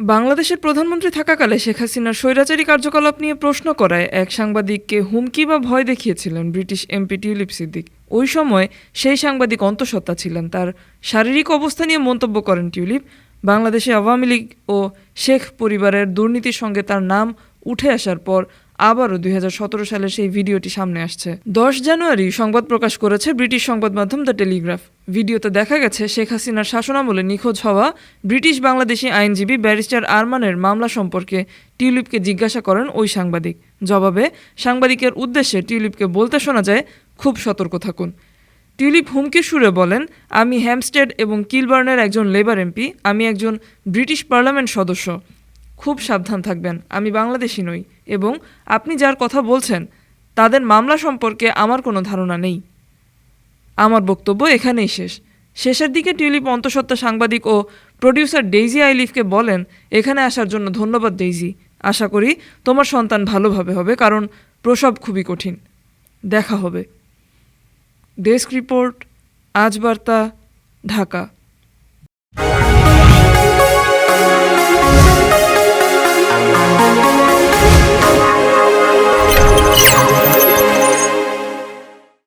বাংলাদেশের প্রধানমন্ত্রী থাকাকালে শেখ হাসিনার স্বৈরাচারী কার্যকলাপ নিয়ে প্রশ্ন করায় এক সাংবাদিককে হুমকি বা ভয় দেখিয়েছিলেন ব্রিটিশ এমপি টিউলিপ সিদ্দিক। ওই সময় সেই সাংবাদিক অন্তঃসত্ত্বা ছিলেন। তার শারীরিক অবস্থা নিয়ে মন্তব্য করেন টিউলিপ। বাংলাদেশে আওয়ামী লীগ ও শেখ পরিবারের দুর্নীতির সঙ্গে তার নাম উঠে আসার পর আবারও দুই হাজার সতেরো সালের সেই ভিডিওটি সামনে আসছে। দশ জানুয়ারি সংবাদ প্রকাশ করেছে ব্রিটিশ সংবাদ মাধ্যম দ্য টেলিগ্রাফ। ভিডিওতে দেখা গেছে, শেখ হাসিনার শাসনামলে নিখোঁজ হওয়া ব্রিটিশ বাংলাদেশি আইনজীবী ব্যারিস্টার আরমানের মামলা সম্পর্কে টিউলিপকে জিজ্ঞাসা করেন ওই সাংবাদিক। জবাবে, সাংবাদিকের উদ্দেশ্যে টিউলিপকে বলতে শোনা যায়, খুব সতর্ক থাকুন। টিউলিপ হুমকির সুরে বলেন, আমি হ্যামস্টেড এবং কিলবার্নের একজন লেবার এমপি, আমি একজন ব্রিটিশ পার্লামেন্ট সদস্য। খুব সাবধান থাকবেন, আমি বাংলাদেশি নই। এবং আপনি যার কথা বলছেন, তাদের মামলা সম্পর্কে আমার কোনো ধারণা নেই। আমার বক্তব্য এখানেই শেষ। শেষের দিকে টিউলিপ অন্তঃসত্ত্বা সাংবাদিক ও প্রডিউসার ডেইজি আইলিফকে বলেন, এখানে আসার জন্য ধন্যবাদ ডেইজি। আশা করি তোমার সন্তান ভালোভাবে হবে, কারণ প্রসব খুবই কঠিন। দেখা হবে। ডেস্ক রিপোর্ট, আজ বার্তা, ঢাকা।